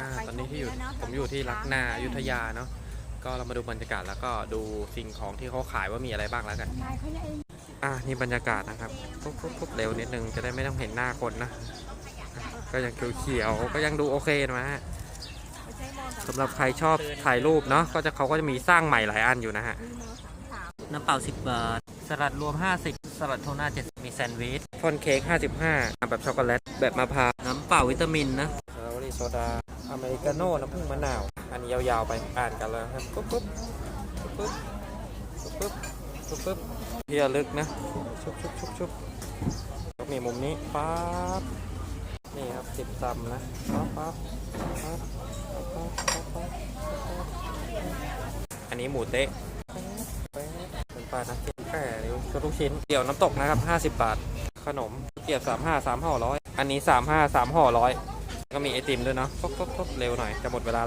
อ่าไปตอนนี้ที่อยู่ชมแล้วเนอะผมอยู่ที่ลักนาอืมอยุธยาเนาะก็เรามาดูบรรยากาศแล้วก็ดูสิ่งของที่เขาขายว่ามีอะไรบ้างแล้วกันนายเขาเนี่ยเองอะนี่บรรยากาศนะครับปุ๊บปุ๊บปุ๊บเร็วนิดนึงจะได้ไม่ต้องเห็นหน้าคนนะอะก็ยังเขียวๆก็ยังดูโอเคนะฮะไม่ใช่มอสามสำหรับใครชอบถ่ายรูปเนาะก็จะเขาก็จะมีสร้างใหม่หลายอันอยู่นะฮะมีมอสามสามน้ำเปล่า 10 บาท สลัดรวม 50 สลัดโทน่า 70 มีแซนด์วิชฟอนเค้ก55 แบบช็อกโกแลต แบบมะพร้าว น้ำเปล่าวิตามินนะเอริโซดา อเมริกาโน่น้ำผึ้งมะนาว อันนี้ยาวๆไปอ่านกันเลยครับปุ๊บปุ๊บปุ๊บปุ๊บปุ๊บปุ๊บปุ๊บที่ระลึกนะชุบชุบชุบชุบก็มีมุมนี้ปั๊บนี่ครับสิบซัมนะปั๊บปั๊บปั๊บป๊าบป๊บป๊าบป๊บอันนี้หมูเต๊ะเป็นปลานะแค่นิ้วทุกชิ้นเดี่ยวน้ำตกนะครับ 50 บาท ขนมเกียบ35 3ห่อร้อยอันนี้ 35 3ห่อร้อย ก็มีไอติมด้วยเนาะปุ๊บปุ๊บปุ๊บเร็วหน่อยจะหมดเวลาแล้ว